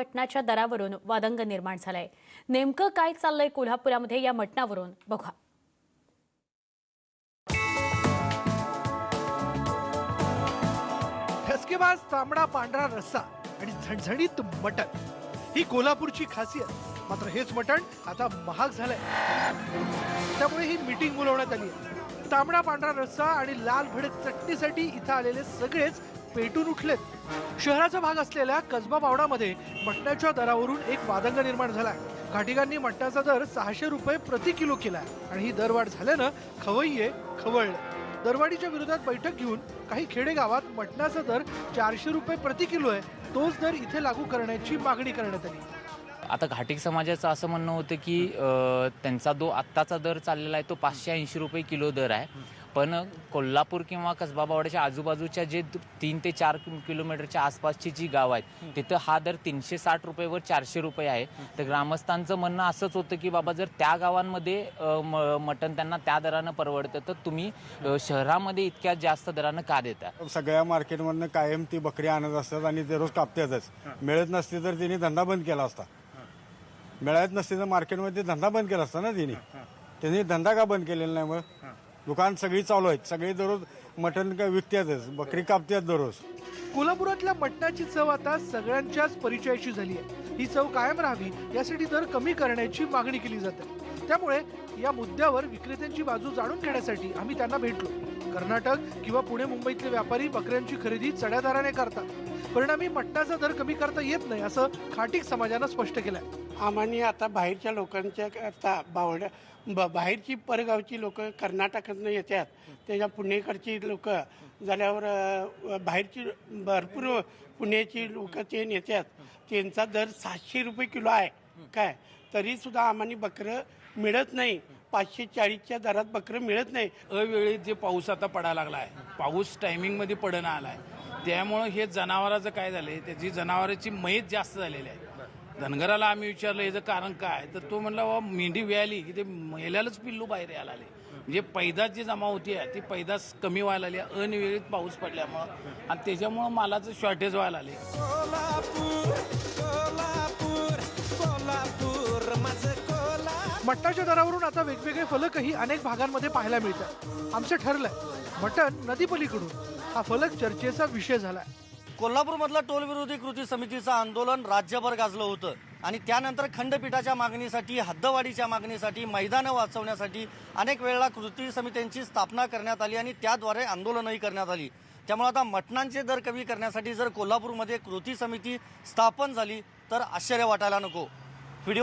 मटणाच्या दरावरून वादंग निर्माण झालाय. नेमकं काय चाललंय कोल्हापुरामध्ये या मटणावरून? बघा ठसकेबाज तांबडा पांढरा रस्सा आणि झणझणीत मटण. ही कोल्हापूरची खासियत. मात्र हेच मटण आता महाग झालंय. त्यामुळे ही मीटिंग बोलवण्यात आली आहे. तांबडा पांढरा रस्सा आणि लाल भडक चटणीसाठी इथं आलेले सगळेच पेटून उठलेत. शहराचा भाग असलेल्या कसबा पावडामध्ये मटणाच्या दरावरून एक वादंग निर्माण झालाय. घाटिकांनी मटणाचा दर सहाशे रुपये प्रति किलो केलाय आणि ही दरवाढ झाल्यानं खवय्ये खवळले. दरवाढीच्या विरोधात बैठक घेऊन काही खेडेगावात मटणाचा दर चारशे रुपये प्रति किलो आहे. तोच दर इथे लागू करण्याची मागणी करण्यात आली. आता घाटिक समाजाचं असं म्हणणं होतं की त्यांचा जो आत्ताचा दर चाललेला आहे तो पाचशे ऐंशी रुपये किलो दर आहे. पण कोल्हापूर किंवा कसबाबावाड्याच्या आजूबाजूच्या जे तीन ते चार किलो- किलोमीटरच्या आसपासची जी गाव आहेत तिथं हा दर तीनशे साठ रुपयेवर चारशे रुपये आहे. तर ग्रामस्थांचं म्हणणं असंच होतं की बाबा जर त्या गावांमध्ये मटण त्यांना त्या दरानं परवडतं तर तुम्ही शहरामध्ये इतक्या जास्त दरानं का देता? सगळ्या मार्केटमधनं कायम ती बकरी आणत असतात आणि ते रोज कापतातच. मिळत नसते तर तिने धंदा बंद केला असता. मिळत नसते तर मार्केटमध्ये धंदा बंद केला असता ना तिने. त्यांनी धंदा का बंद केलेला नाही मग? दुकान सगळी चालू आहेत. सगळी दररोज मटण काय विकतातच बकरी कापतात दररोज. कोल्हापुरातल्या मटणाची चव आता सगळ्यांच्याच परिचयाची झाली आहे. ही चव कायम राहावी यासाठी दर कमी करण्याची मागणी केली जाते. त्यामुळे या मुद्द्यावर विक्रेत्यांची बाजू जाणून घेण्यासाठी आम्ही त्यांना भेटलो. कर्नाटक किंवा पुणे मुंबईतले व्यापारी बकऱ्यांची खरेदी चढ्या दराने करतात. परिणामी मटणाचा दर कमी करता येत नाही असं खाटीक समाजानं स्पष्ट केलंय. आम्हाने आता बाहेरच्या लोकांच्या करता बावड्या ब बाहेरची परगावची लोक कर्नाटकातनं येतात. त्याच्या पुणेकडची लोक झाल्यावर बाहेरची भरपूर पुण्याची लोक ते येतात त्यांचा दर सातशे रुपये किलो आहे. काय? तरीसुद्धा आम्हाला बकरं मिळत नाही. पाचशे चाळीसच्या दरात बकरं मिळत नाही. अवेळी जे पाऊस आता पडायला लागला आहे पाऊस टायमिंगमध्ये पडणं आला आहे त्यामुळं हे जनावराचं काय झालं आहे त्याची जनावरांची मैत जास्त झालेली आहे. धनगराला आम्ही विचारलं याचं कारण काय? तर तो म्हणला बाबा मेंढी व्याली की ते मेल्यालाच पिल्लू बाहेर यायला आले. म्हणजे पैदास जी जमा होती आहे ती पैदास कमी व्हायला आली आहे, अनियमित पाऊस पडल्यामुळं. आणि त्याच्यामुळं मालाचं शॉर्टेज व्हायला आले मटणाच्या दरावरून आता वेगवेगळे फलकही अनेक भागांमध्ये पाहायला मिळतात. आमचं ठरलंय मटण नदीपलीकडून. हा फलक चर्चेचा विषय झालाय. कोल्हापूरमधलं टोलविरोधी कृती समितीचं आंदोलन राज्यभर गाजलं होतं. आणि त्यानंतर खंडपीठाच्या मागणीसाठी हद्दवाढीच्या मागणीसाठी मैदानं वाचवण्यासाठी अनेक वेळेला कृती समित्यांची स्थापना करण्यात आली आणि त्याद्वारे आंदोलनही करण्यात आली. त्यामुळे आता मटणांचे दर कमी करण्यासाठी जर कोल्हापूरमध्ये कृती समिती स्थापन झाली तर आश्चर्य वाटायला नको. व्हिडिओ